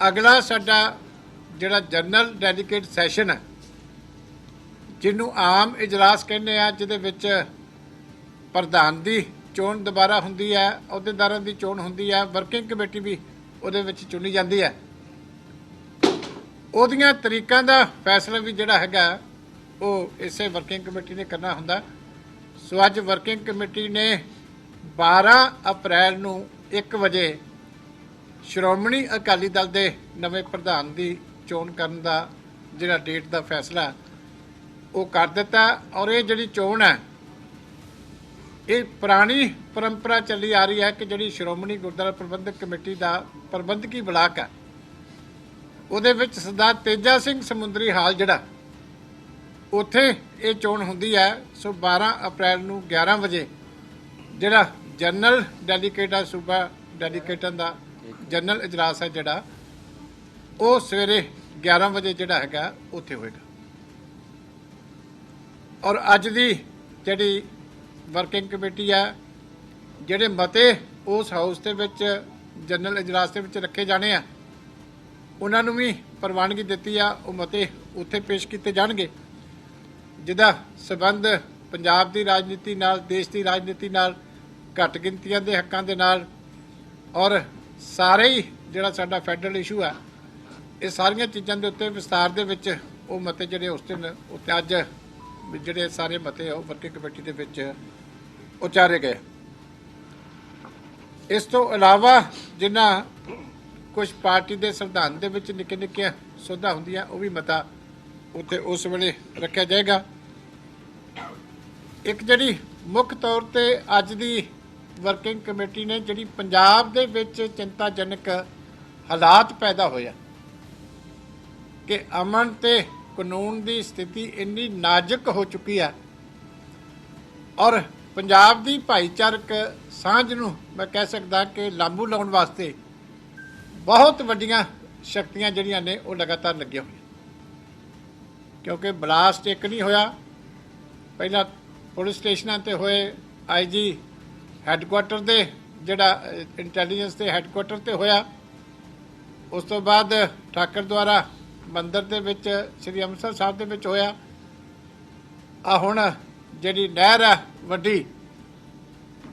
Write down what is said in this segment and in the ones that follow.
ਅਗਲਾ ਸਾਡਾ ਜਿਹੜਾ ਜਨਰਲ ਡੈਡੀਕੇਟ ਸੈਸ਼ਨ ਹੈ, ਜਿਹਨੂੰ ਆਮ ਇਜਲਾਸ ਕਹਿੰਦੇ ਆ, ਜਿਹਦੇ ਵਿੱਚ ਪ੍ਰਧਾਨ ਦੀ ਚੋਣ ਦੁਬਾਰਾ ਹੁੰਦੀ ਹੈ, ਅਹੁਦੇਦਾਰਾਂ ਦੀ ਚੋਣ ਹੁੰਦੀ ਹੈ, ਵਰਕਿੰਗ ਕਮੇਟੀ ਵੀ ਉਹਦੇ ਵਿੱਚ ਚੁਣੀ ਜਾਂਦੀ ਹੈ। ਉਹਦੀਆਂ ਤਰੀਕਾਂ ਦਾ ਫੈਸਲਾ ਵੀ ਜਿਹੜਾ ਹੈਗਾ, ਉਹ ਇਸੇ ਵਰਕਿੰਗ ਕਮੇਟੀ ਨੇ ਕਰਨਾ ਹੁੰਦਾ। ਸੋ ਅੱਜ ਵਰਕਿੰਗ ਕਮੇਟੀ ਨੇ 12 ਅਪ੍ਰੈਲ ਨੂੰ 1 ਵਜੇ ਸ਼੍ਰੋਮਣੀ ਅਕਾਲੀ ਦਲ ਦੇ ਨਵੇਂ ਪ੍ਰਧਾਨ ਦੀ ਚੋਣ ਕਰਨ ਦਾ ਜਿਹੜਾ ਡੇਟ ਦਾ ਫੈਸਲਾ, ਉਹ ਕਰ ਦਿੱਤਾ ਔਰ ਇਹ ਜਿਹੜੀ ਚੋਣ ਹੈ, ਇਹ ਪੁਰਾਣੀ ਪਰੰਪਰਾ ਚੱਲੀ ਆ ਰਹੀ ਹੈ ਕਿ ਜਿਹੜੀ ਸ਼੍ਰੋਮਣੀ ਗੁਰਦੁਆਰਾ ਪ੍ਰਬੰਧਕ ਕਮੇਟੀ ਦਾ ਪ੍ਰਬੰਧਕੀ ਬਲਾਕ ਹੈ, ਉਹਦੇ ਵਿੱਚ ਸਰਦਾਰ ਤੇਜਾ ਸਿੰਘ ਸਮੁੰਦਰੀ ਹਾਲ ਜਿਹੜਾ, ਉੱਥੇ ਇਹ ਚੋਣ ਹੁੰਦੀ ਹੈ, ਸੋ 12 ਅਪ੍ਰੈਲ ਨੂੰ 11 ਵਜੇ ਜਿਹੜਾ ਜਨਰਲ ਡੈਲੀਗੇਟ ਆ, ਸੂਬਾ ਡੈਲੀਕੇਟਾਂ ਦਾ ਜਨਰਲ ਇਜਲਾਸ ਹੈ ਜਿਹੜਾ, ਉਹ ਸਵੇਰੇ 11 ਵਜੇ ਜਿਹੜਾ ਹੈਗਾ, ਉੱਥੇ ਹੋਏਗਾ। ਔਰ ਅੱਜ ਦੀ ਜਿਹੜੀ ਵਰਕਿੰਗ ਕਮੇਟੀ ਹੈ, ਜਿਹੜੇ ਮਤੇ ਉਸ ਹਾਊਸ ਦੇ ਵਿੱਚ, ਜਨਰਲ ਇਜਲਾਸ ਦੇ ਵਿੱਚ ਰੱਖੇ ਜਾਣੇ ਆ, ਉਹਨਾਂ ਨੂੰ ਵੀ ਪ੍ਰਵਾਨਗੀ ਦਿੱਤੀ ਆ, ਉਹ ਮਤੇ ਉੱਥੇ ਪੇਸ਼ ਕੀਤੇ ਜਾਣਗੇ। ਜਿਹਦਾ ਸਬੰਧ ਪੰਜਾਬ ਦੀ ਰਾਜਨੀਤੀ ਨਾਲ, ਦੇਸ਼ ਦੀ ਰਾਜਨੀਤੀ ਨਾਲ, ਘੱਟ ਗਿਣਤੀਆਂ ਦੇ ਹੱਕਾਂ ਦੇ ਨਾਲ, ਔਰ ਸਾਰੇ ਹੀ ਜਿਹੜਾ ਸਾਡਾ ਫੈਡਰਲ ਇਸ਼ੂ ਆ, ਇਹ ਸਾਰੀਆਂ ਚੀਜ਼ਾਂ ਦੇ ਉੱਤੇ ਵਿਸਤਾਰ ਦੇ ਵਿੱਚ ਉਹ ਮਤੇ ਜਿਹੜੇ ਉਸ ਦਿਨ ਉੱਤੇ ਅੱਜ ਜਿਹੜੇ ਸਾਰੇ ਮਤੇ ਆ ਉਹ ਵਰਕਿੰਗ ਕਮੇਟੀ ਦੇ ਵਿੱਚ ਉਚਾਰੇ ਗਏ। ਇਸ ਤੋਂ ਇਲਾਵਾ ਜਿਨ੍ਹਾਂ ਕੁਝ ਪਾਰਟੀ ਦੇ ਸੰਵਿਧਾਨ ਦੇ ਵਿੱਚ ਨਿੱਕੇ ਨਿੱਕੀਆਂ ਸੋਧਾਂ ਹੁੰਦੀਆਂ, ਉਹ ਵੀ ਮਤਾ ਉੱਥੇ ਉਸ ਵੇਲੇ ਰੱਖਿਆ ਜਾਏਗਾ। ਇੱਕ ਜਿਹੜੀ ਮੁੱਖ ਤੌਰ ਤੇ ਅੱਜ ਦੀ ਵਰਕਿੰਗ ਕਮੇਟੀ ਨੇ ਜਿਹੜੀ ਪੰਜਾਬ ਦੇ ਵਿੱਚ ਚਿੰਤਾਜਨਕ ਹਾਲਾਤ ਪੈਦਾ ਹੋਇਆ ਕਿ ਅਮਨ ਤੇ ਕਾਨੂੰਨ ਦੀ ਸਥਿਤੀ ਇੰਨੀ ਨਾਜ਼ੁਕ ਹੋ ਚੁੱਕੀ ਹੈ ਔਰ ਪੰਜਾਬ ਦੀ ਭਾਈਚਾਰਕ ਸਾਂਝ ਨੂੰ ਮੈਂ ਕਹਿ ਸਕਦਾ ਕਿ ਲਾਂਬੂ ਲਾਉਣ ਵਾਸਤੇ ਬਹੁਤ ਵੱਡੀਆਂ ਸ਼ਕਤੀਆਂ ਜਿਹੜੀਆਂ ਨੇ ਉਹ ਲਗਾਤਾਰ ਲੱਗੀਆਂ ਹੋਈਆਂ। ਕਿਉਂਕਿ ਬਲਾਸਟ ਇੱਕ ਨਹੀਂ ਹੋਇਆ। ਪਹਿਲਾਂ ਪੁਲਿਸ ਸਟੇਸ਼ਨਾਂ ਤੇ ਹੋਏ ਆਈਜੀ ਹੈੱਡਕੁਆਟਰ ਦੇ ਜਿਹੜਾ ਇੰਟੈਲੀਜੈਂਸ ਦੇ ਹੈੱਡਕੁਆਟਰ ਤੇ ਹੋਇਆ। ਉਸ ਤੋਂ ਬਾਅਦ ਠਾਕਰ ਦੁਆਰਾ ਮੰਦਰ ਦੇ ਵਿੱਚ, ਸ੍ਰੀ ਅੰਮ੍ਰਿਤਸਰ ਸਾਹਿਬ ਦੇ ਵਿੱਚ ਹੋਇਆ। ਆ ਹੁਣ ਜਿਹੜੀ ਨਹਿਰ ਆ ਵੱਡੀ,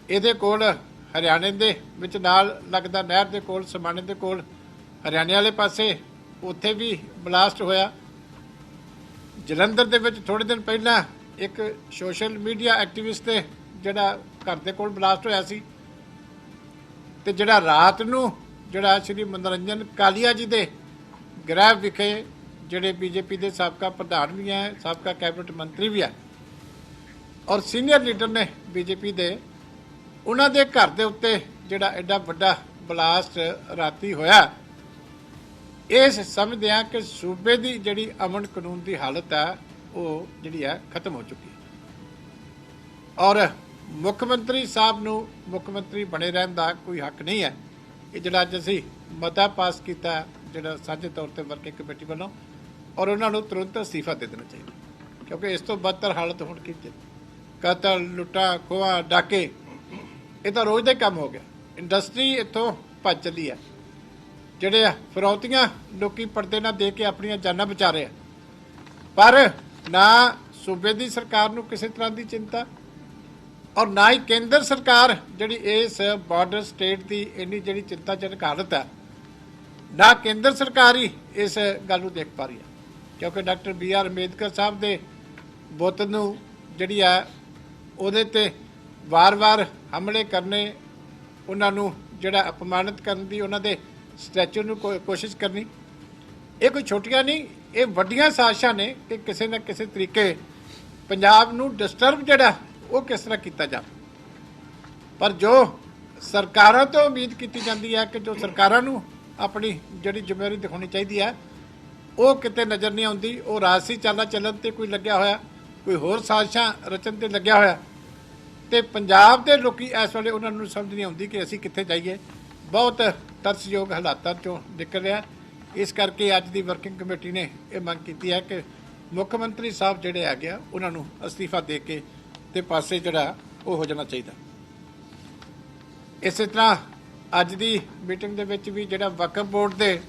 ਇਹਦੇ ਕੋਲ ਹਰਿਆਣੇ ਦੇ ਵਿੱਚ ਨਾਲ ਲੱਗਦਾ ਨਹਿਰ ਦੇ ਕੋਲ, ਸਮਾਣੇ ਦੇ ਕੋਲ, ਹਰਿਆਣੇ ਵਾਲੇ ਪਾਸੇ ਉੱਥੇ ਵੀ ਬਲਾਸਟ ਹੋਇਆ। ਜਲੰਧਰ ਦੇ ਵਿੱਚ ਥੋੜੇ ਦਿਨ ਪਹਿਲਾਂ ਇੱਕ ਸੋਸ਼ਲ ਮੀਡੀਆ ਐਕਟਿਵਿਸਟ ਤੇ ਜਿਹੜਾ ਘਰ ਦੇ ਕੋਲ ਬਲਾਸਟ ਹੋਇਆ ਸੀ ਤੇ ਜਿਹੜਾ ਰਾਤ ਨੂੰ ਜਿਹੜਾ ਸ਼੍ਰੀ ਮਨੋਰੰਜਨ ਕਾਲੀਆ ਜੀ ਦੇ ਗ੍ਰਹਿ ਵਿਖੇ ਜਿਹੜੇ ਬੀਜੇਪੀ ਦੇ ਸਾਬਕਾ ਪ੍ਰਧਾਨ ਵੀ ਹੈ, ਸਾਬਕਾ ਕੈਬਨਿਟ ਮੰਤਰੀ ਵੀ ਹੈ ਔਰ ਸੀਨੀਅਰ ਲੀਡਰ ਨੇ ਬੀਜੇਪੀ ਦੇ, ਉਹਨਾਂ ਦੇ ਘਰ ਦੇ ਉੱਤੇ ਜਿਹੜਾ ਐਡਾ ਵੱਡਾ ਬਲਾਸਟ ਰਾਤੀ ਹੋਇਆ। ਇਸ ਸਮਝਦੇ ਆ ਕਿ ਸੂਬੇ ਦੀ ਜਿਹੜੀ ਅਮਨ ਕਾਨੂੰਨ ਦੀ ਹਾਲਤ ਹੈ ਉਹ ਜਿਹੜੀ ਹੈ ਖਤਮ ਹੋ ਚੁੱਕੀ ਔਰ ਮੁੱਖ ਮੰਤਰੀ ਸਾਹਿਬ ਨੂੰ ਮੁੱਖ ਮੰਤਰੀ ਬਣੇ ਰਹਿਣ ਦਾ ਕੋਈ ਹੱਕ ਨਹੀਂ ਹੈ। ਇਹ ਜਿਹੜਾ ਅੱਜ ਅਸੀਂ ਮਤਾ ਪਾਸ ਕੀਤਾ, ਜਿਹੜਾ ਸਾਂਝੇ ਤੌਰ ਤੇ ਵਰਕਿੰਗ ਕਮੇਟੀ ਵੱਲੋਂ, ਔਰ ਉਹਨਾਂ ਨੂੰ ਤੁਰੰਤ ਅਸਤੀਫਾ ਦੇ ਦੇਣਾ ਚਾਹੀਦਾ। ਕਿਉਂਕਿ ਇਸ ਤੋਂ ਬਦਤਰ ਹਾਲਤ ਹੁਣ ਕੀਤੀ ਕਤਲ, ਲੁੱਟਾਂ, ਖੋਹਾਂ, ਡਾਕੇ, ਇਹ ਤਾਂ ਰੋਜ਼ ਦਾ ਕੰਮ ਹੋ ਗਿਆ। ਇੰਡਸਟਰੀ ਇੱਥੋਂ ਭੱਜ ਚੱਲੀ ਹੈ। ਜਿਹੜੇ ਆ ਫਰੌਤੀਆਂ ਲੋਕੀ ਪਰਦੇ ਨਾਲ ਦੇ ਕੇ ਆਪਣੀਆਂ ਜਾਨਾਂ ਬਚਾ ਰਹੇ ਆ। ਪਰ ਨਾ ਸੂਬੇ ਦੀ ਸਰਕਾਰ ਨੂੰ ਕਿਸੇ ਤਰ੍ਹਾਂ ਦੀ ਚਿੰਤਾ ਔਰ ਨਾ ਹੀ ਕੇਂਦਰ ਸਰਕਾਰ, ਜਿਹੜੀ ਇਸ ਬਾਰਡਰ ਸਟੇਟ ਦੀ ਇੰਨੀ ਜਿਹੜੀ ਚਿੰਤਾਜਨਕ ਹਾਲਤ ਹੈ ਨਾ ਕੇਂਦਰ ਸਰਕਾਰ ਹੀ ਇਸ ਗੱਲ ਨੂੰ ਦੇਖ ਪਾ ਰਹੀ ਹੈ। ਕਿਉਂਕਿ doctor B R Ambedkar Sahib ਦੇ ਬੁੱਤ ਨੂੰ ਜਿਹੜੀ ਹੈ ਉਹਦੇ ਤੇ ਵਾਰ-ਵਾਰ ਹਮਲੇ ਕਰਨੇ, ਉਹਨਾਂ ਨੂੰ ਜਿਹੜਾ ਅਪਮਾਨਿਤ ਕਰਨ ਦੀ ਉਹਨਾਂ ਦੇ ਸਟੈਚੂ ਨੂੰ ਕੋਸ਼ਿਸ਼ ਕਰਨੀ, ਇਹ ਕੋਈ ਛੋਟੀਆਂ ਨਹੀਂ, ਇਹ ਵੱਡੀਆਂ ਸਾਜ਼ਿਸ਼ਾਂ ਨੇ ਕਿ ਕਿਸੇ ਨਾ ਕਿਸੇ ਤਰੀਕੇ ਪੰਜਾਬ ਨੂੰ ਡਿਸਟਰਬ ਜਿਹੜਾ ਉਹ ਕਿਸ ਤਰ੍ਹਾਂ ਕੀਤਾ ਜਾਵੇ ਪਰ ਜੋ ਸਰਕਾਰਾਂ ਤੋਂ ਉਮੀਦ ਕੀਤੀ ਜਾਂਦੀ ਹੈ ਕਿ ਜੋ ਸਰਕਾਰਾਂ ਨੂੰ ਆਪਣੀ ਜਿਹੜੀ ਜ਼ਿੰਮੇਵਾਰੀ ਦਿਖਾਉਣੀ ਚਾਹੀਦੀ ਹੈ, ਉਹ ਕਿਤੇ ਨਜ਼ਰ ਨਹੀਂ ਆਉਂਦੀ, ਉਹ ਰਾਜਸੀ ਚਾਲਾ ਚੱਲਣ ਤੇ ਕੋਈ ਲੱਗਿਆ ਹੋਇਆ, ਕੋਈ ਹੋਰ ਸਾਜ਼ਿਸ਼ਾਂ ਰਚਨ ਤੇ ਲੱਗਿਆ ਹੋਇਆ। ਤੇ ਪੰਜਾਬ ਦੇ ਲੋਕੀ ਇਸ ਵੇਲੇ ਉਹਨਾਂ ਨੂੰ ਸਮਝ ਨਹੀਂ ਆਉਂਦੀ ਕਿ ਅਸੀਂ ਕਿੱਥੇ ਜਾਈਏ। ਬਹੁਤ ਤਰਸਯੋਗ ਹਾਲਾਤਾਂ ਚੋਂ ਨਿਕਲ ਰਿਹਾ ਇਸ ਕਰਕੇ ਅੱਜ ਦੀ ਵਰਕਿੰਗ ਕਮੇਟੀ ਨੇ ਇਹ ਮੰਗ ਕੀਤੀ ਹੈ ਕਿ ਮੁੱਖ ਮੰਤਰੀ ਸਾਹਿਬ ਜਿਹੜੇ ਆ ਗਿਆ ਉਹਨਾਂ ਨੂੰ ਅਸਤੀਫਾ ਦੇ ਕੇ ਤੇ ਪਾਸੇ ਜਿਹੜਾ ਉਹ ਹੋ ਜਾਣਾ ਚਾਹੀਦਾ। ਇਸੇ ਤਰ੍ਹਾਂ ਅੱਜ ਦੀ ਮੀਟਿੰਗ ਦੇ ਵਿੱਚ ਵੀ ਜਿਹੜਾ ਵਕਫ ਬੋਰਡ ਦੇ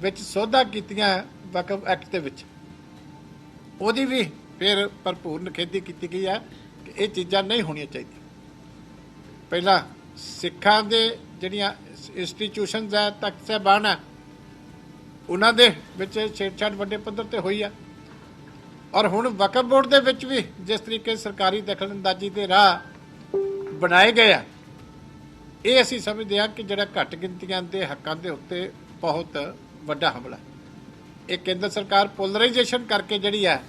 ਵਿੱਚ ਸੋਧਾਂ ਕੀਤੀਆਂ ਵਕਫ ਐਕਟ ਦੇ ਵਿੱਚ, ਉਹਦੀ ਵੀ ਫਿਰ ਭਰਪੂਰ ਨਿਖੇਧੀ ਕੀਤੀ ਗਈ ਹੈ ਕਿ ਇਹ ਚੀਜ਼ਾਂ ਨਹੀਂ ਹੋਣੀਆਂ ਚਾਹੀਦੀਆਂ। ਪਹਿਲਾਂ ਸਿੱਖਾਂ ਦੇ ਜਿਹੜੀਆਂ ਇੰਸਟੀਟਿਊਸ਼ਨਸ ਹੈ, ਤਖਤ ਸਾਹਿਬਾਨ ਹੈ, ਉਹਨਾਂ ਦੇ ਵਿੱਚ ਛੇੜਛਾੜ ਵੱਡੇ ਪੱਧਰ ਤੇ ਹੋਈ ਆ। ਔਰ ਹੁਣ ਵਕਫ ਬੋਰਡ ਦੇ ਵਿੱਚ ਵੀ ਜਿਸ ਤਰੀਕੇ ਸਰਕਾਰੀ ਦਖਲਅੰਦਾਜ਼ੀ ਦੇ ਰਾਹ ਬਣਾਏ ਗਏ ਆ, ਇਹ ਅਸੀਂ ਸਮਝਦੇ ਹਾਂ ਕਿ ਜਿਹੜਾ ਘੱਟ ਗਿਣਤੀਆਂ ਦੇ ਹੱਕਾਂ ਦੇ ਉੱਤੇ ਬਹੁਤ ਵੱਡਾ ਹਮਲਾ ਇਹ ਕੇਂਦਰ ਸਰਕਾਰ ਪੋਲਰਾਈਜੇਸ਼ਨ ਕਰਕੇ ਜਿਹੜੀ ਹੈ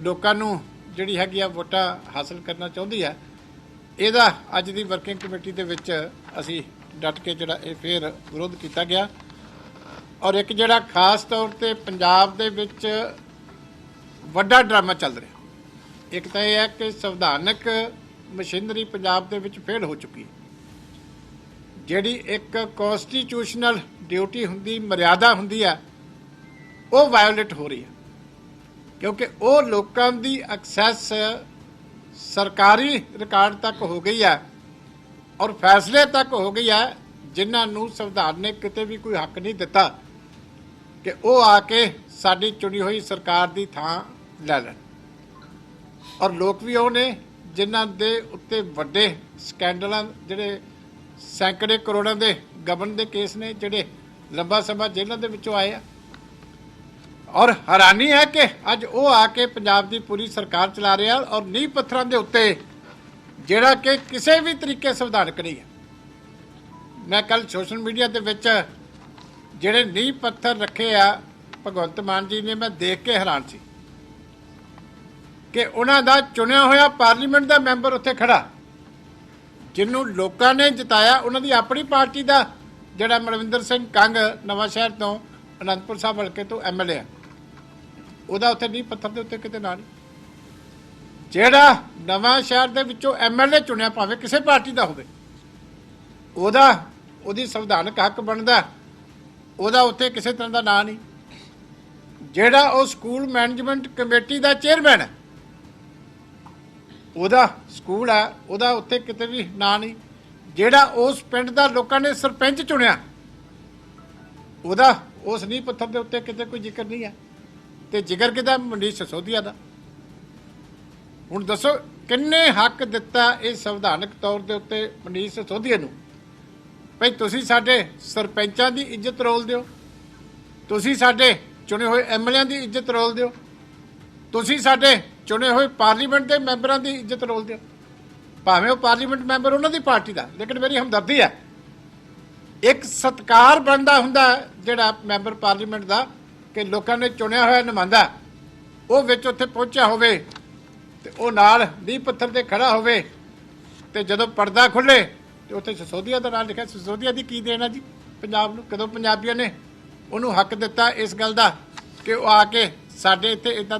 ਲੋਕਾਂ ਨੂੰ ਜਿਹੜੀ ਹੈਗੀ ਆ ਵੋਟਾਂ ਹਾਸਲ ਕਰਨਾ ਚਾਹੁੰਦੀ ਹੈ ਇਹਦਾ ਅੱਜ ਦੀ ਵਰਕਿੰਗ ਕਮੇਟੀ ਦੇ ਵਿੱਚ ਅਸੀਂ ਡਟ ਕੇ ਜਿਹੜਾ ਇਹ ਫੇਰ ਵਿਰੋਧ ਕੀਤਾ ਗਿਆ। ਔਰ ਇੱਕ ਜਿਹੜਾ ਖਾਸ ਤੌਰ ਤੇ ਪੰਜਾਬ ਦੇ ਵਿੱਚ ਵੱਡਾ ਡਰਾਮਾ ਚੱਲ ਰਿਹਾ। ਇੱਕ ਤਾਂ ਇਹ ਹੈ ਕਿ ਸੰਵਿਧਾਨਕ ਮਸ਼ੀਨਰੀ ਪੰਜਾਬ ਦੇ ਵਿੱਚ ਫੇਲ ਹੋ ਚੁੱਕੀ ਹੈ। ਜਿਹੜੀ ਇੱਕ ਕਨਸਟੀਟਿਊਸ਼ਨਲ ਡਿਊਟੀ ਹੁੰਦੀ, ਮਰਿਆਦਾ ਹੁੰਦੀ ਹੈ, ਉਹ ਵਾਇਓਲੇਟ ਹੋ ਰਹੀ ਹੈ। ਕਿਉਂਕਿ ਉਹ ਲੋਕਾਂ ਦੀ ਐਕਸੈਸ ਸਰਕਾਰੀ ਰਿਕਾਰਡ ਤੱਕ ਹੋ ਗਈ ਹੈ ਔਰ ਫੈਸਲੇ ਤੱਕ ਹੋ ਗਈ ਹੈ, ਜਿਨ੍ਹਾਂ ਨੂੰ ਸੰਵਿਧਾਨ ਨੇ ਕਿਤੇ ਵੀ ਕੋਈ ਹੱਕ ਨਹੀਂ ਦਿੱਤਾ ਕਿ ਉਹ ਆ ਕੇ ਸਾਡੀ ਚੁਣੀ ਹੋਈ ਸਰਕਾਰ ਦੀ ਥਾਂ ਲੈ ਲੈਣ ਔਰ ਲੋਕ ਵੀ ਉਹ ਨੇ ਜਿਨ੍ਹਾਂ ਦੇ ਉੱਤੇ ਵੱਡੇ ਸਕੈਂਡਲਾਂ ਜਿਹੜੇ ਸੈਂਕੜੇ ਕਰੋੜਾਂ ਦੇ ਗਬਨ ਦੇ ਕੇਸ ਨੇ, ਜਿਹੜੇ ਲੰਬਾ ਸਮਾਂ ਜੇਲ੍ਹਾਂ ਦੇ ਵਿੱਚੋਂ ਆਏ ਆ। ਔਰ ਹੈਰਾਨੀ ਹੈ ਕਿ ਅੱਜ ਉਹ ਆ ਕੇ ਪੰਜਾਬ ਦੀ ਪੂਰੀ ਸਰਕਾਰ ਚਲਾ ਰਿਹਾ ਔਰ ਨੀਂਹ ਪੱਥਰਾਂ ਦੇ ਉੱਤੇ ਜਿਹੜਾ ਕਿ ਕਿਸੇ ਵੀ ਤਰੀਕੇ ਸੰਵਿਧਾਨਕ ਨਹੀਂ ਹੈ। ਮੈਂ ਕੱਲ ਸੋਸ਼ਲ ਮੀਡੀਆ ਦੇ ਵਿੱਚ ਜਿਹੜੇ ਨੀਂਹ ਪੱਥਰ ਰੱਖੇ ਆ, ਭਗਵੰਤ ਮਾਨ ਜੀ ਨੇ, ਮੈਂ ਦੇਖ ਕੇ ਹੈਰਾਨ ਸੀ। ਕਿ ਉਹਨਾਂ ਦਾ ਚੁਣਿਆ ਹੋਇਆ ਪਾਰਲੀਮੈਂਟ ਦਾ ਮੈਂਬਰ ਉੱਥੇ ਖੜਾ। ਜਿਹਨੂੰ ਲੋਕਾਂ ਨੇ ਜਿਤਾਇਆ, ਉਹਨਾਂ ਦੀ ਆਪਣੀ ਪਾਰਟੀ ਦਾ ਜਿਹੜਾ ਮਨਵਿੰਦਰ ਸਿੰਘ ਕੰਗ ਨਵਾਂ ਸ਼ਹਿਰ ਤੋਂ ਅਨੰਦਪੁਰ ਸਾਹਿਬ ਹਲਕੇ ਤੋਂ ਐਮਐਲਏ ਆ। ਉਹਦਾ ਉੱਥੇ ਨਹੀਂ ਪੱਥਰ ਦੇ ਉੱਤੇ ਕਿਤੇ ਨਾਂ ਨਹੀਂ। ਜਿਹੜਾ ਨਵਾਂ ਸ਼ਹਿਰ ਦੇ ਵਿੱਚੋਂ ਐਮਐਲਏ ਚੁਣਿਆ, ਭਾਵੇਂ ਕਿਸੇ ਪਾਰਟੀ ਦਾ ਹੋਵੇ। ਉਹਦਾ, ਉਹਦੀ ਸੰਵਿਧਾਨਕ ਹੱਕ ਬਣਦਾ। ਉਹਦਾ ਉੱਥੇ ਕਿਸੇ ਤਰ੍ਹਾਂ ਦਾ ਨਾਂ ਨਹੀਂ। ਜਿਹੜਾ ਉਹ ਸਕੂਲ ਮੈਨੇਜਮੈਂਟ ਕਮੇਟੀ ਦਾ ਚੇਅਰਮੈਨ ਹੈ। ਉਹਦਾ ਸਕੂਲ ਆ ਉਹਦਾ ਉੱਥੇ ਕਿਤੇ ਵੀ ਨਾਂ ਨਹੀਂ। ਜਿਹੜਾ ਉਸ ਪਿੰਡ ਦਾ ਲੋਕਾਂ ਨੇ ਸਰਪੰਚ ਚੁਣਿਆ, ਉਹਦਾ ਉਸ ਨੀਂਹ ਪੱਥਰ ਦੇ ਉੱਤੇ ਕਿਤੇ ਕੋਈ ਜ਼ਿਕਰ ਨਹੀਂ ਹੈ। ਤੇ ਜ਼ਿਕਰ ਕਿਦਾ ਮਨੀਸ਼ ਸਸੋਦੀਆ ਦਾ। ਹੁਣ ਦੱਸੋ, ਕਿੰਨੇ ਹੱਕ ਦਿੱਤਾ ਇਹ ਸੰਵਿਧਾਨਕ ਤੌਰ ਦੇ ਉੱਤੇ ਮਨੀਸ਼ ਸਸੋਦੀਆ ਨੂੰ? ਭਈ ਤੁਸੀਂ ਸਾਡੇ ਸਰਪੰਚਾਂ ਦੀ ਇੱਜ਼ਤ ਰੋਲ ਦਿਓ। ਤੁਸੀਂ ਸਾਡੇ ਚੁਣੇ ਹੋਏ ਐਮਐਲਏਆਂ ਦੀ ਇੱਜ਼ਤ ਰੋਲ ਦਿਓ। ਤੁਸੀਂ ਸਾਡੇ ਚੁਣੇ ਹੋਏ ਪਾਰਲੀਮੈਂਟ ਦੇ ਮੈਂਬਰਾਂ ਦੀ ਇੱਜ਼ਤ ਰੋਲਦੇ ਹੋ ਭਾਵੇਂ ਉਹ ਪਾਰਲੀਮੈਂਟ ਮੈਂਬਰ ਉਹਨਾਂ ਦੀ ਪਾਰਟੀ ਦਾ, ਲੇਕਿਨ ਮੇਰੀ ਹਮਦਰਦੀ ਹੈ। ਇੱਕ ਸਤਕਾਰ ਬਣਦਾ ਹੁੰਦਾ ਜਿਹੜਾ ਮੈਂਬਰ ਪਾਰਲੀਮੈਂਟ ਦਾ ਕਿ ਲੋਕਾਂ ਨੇ ਚੁਣਿਆ ਹੋਇਆ ਨੁਮਾਇੰਦਾ ਉਹ ਵਿੱਚ ਉੱਥੇ ਪਹੁੰਚਿਆ ਹੋਵੇ ਤੇ ਉਹ ਨਾਲ ਨੀਂਹ ਪੱਥਰ ਤੇ ਖੜਾ ਹੋਵੇ ਤੇ ਜਦੋਂ ਪਰਦਾ ਖੁੱਲੇ ਤੇ ਉੱਥੇ ਸਸੋਦੀਆ ਦਾ ਨਾਮ ਲਿਖਿਆ। ਸਸੋਦੀਆ ਦੀ ਕੀ ਦੇਣਾ ਜੀ? ਪੰਜਾਬ ਨੂੰ ਕਦੋਂ ਪੰਜਾਬੀਆਂ ਨੇ ਉਹਨੂੰ ਹੱਕ ਦਿੱਤਾ ਇਸ ਗੱਲ ਦਾ ਕਿ ਉਹ ਆ ਕੇ ਸਾਡੇ ਇੱਥੇ ਇਦਾਂ